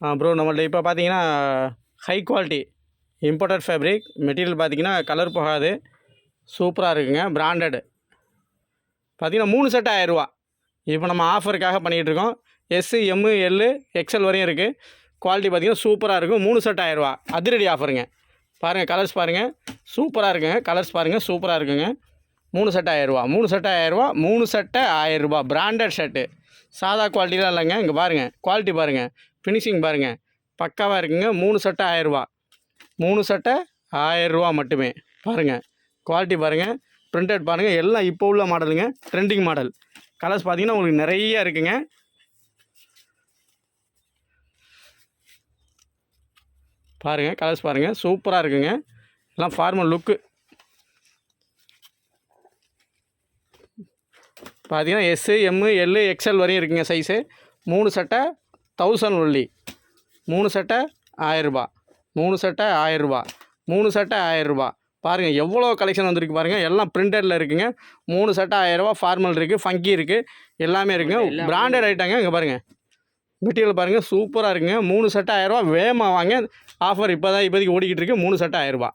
Bro நம்மள்ட்ட இப்போ பார்த்தீங்கன்னா high quality imported fabric material பார்த்தீங்கன்னா கலர் போகாது. சூப்பராக இருக்குங்க. பிராண்டடு பார்த்தீங்கன்னா மூணு செட் ஆயிரரூவா. இப்போ நம்ம ஆஃபருக்காக பண்ணிகிட்ருக்கோம் எஸ்ஸு எம்மு எல்லு எக்ஸல் வரையும் இருக்குது குவாலிட்டி பார்த்தீங்கன்னா சூப்பராக இருக்கும். மூணு செட் ஆயிரரூவா. அதிரடி ஆஃபருங்க பாருங்கள் கலர்ஸ் பாருங்கள் சூப்பராக இருக்குங்க. கலர்ஸ் பாருங்கள் சூப்பராக இருக்குங்க. மூணு செட் ஆயிரரூவா. மூணு செட் ஆயிரரூவா. மூணு செட்டை ஆயிரரூபா பிராண்டட் ஷர்ட்டு சாதா குவாலிட்டிலாம் இல்லைங்க. இங்கே பாருங்கள் குவாலிட்டி பாருங்கள் ஃபினிஷிங் பாருங்கள் பக்காவாக இருக்குங்க. மூணு சட்டை ஆயிரரூபா மூணு சட்டை ஆயிரரூவா மட்டுமே. பாருங்கள் குவாலிட்டி பாருங்கள் பிரிண்டட் பாருங்கள் எல்லாம் இப்போ உள்ள மாடலுங்க ட்ரெண்டிங் மாடல் கலர்ஸ் பார்த்தீங்கன்னா உங்களுக்கு நிறைய இருக்குங்க. பாருங்கள் கலர்ஸ் பாருங்கள் சூப்பராக இருக்குங்க. எல்லாம் ஃபார்மல் லுக்கு பார்த்தீங்கன்னா எஸ்ஸு எம்மு எல்லு எக்ஸ்எல் வரையும் இருக்குங்க சைஸு மூணு சட்டை தௌசண்ட் ஒன்லி மூணு சட்டை ஆயரூபா மூணு சட்டை ஆயரூபா மூணு சட்டை ஆயரூபா பாருங்கள் எவ்வளோ கலெக்ஷன் வந்திருக்கு பாருங்கள் எல்லாம் பிரிண்டடில் இருக்குங்க. மூணு சட்டை ஆயரூபா ஃபார்மல் இருக்குது ஃபங்கி இருக்குது எல்லாமே இருக்குங்க. பிராண்டட் ஐட்டங்க இங்கே பாருங்கள் மெட்டீரியல் பாருங்கள் சூப்பராக இருக்குங்க. மூணு சட்டை ஆயரூபா வேகமாக வாங்க. ஆஃபர் இப்போ தான் இப்போதைக்கு ஓடிக்கிட்டு இருக்கு. மூணு சட்டை ஆயரூபா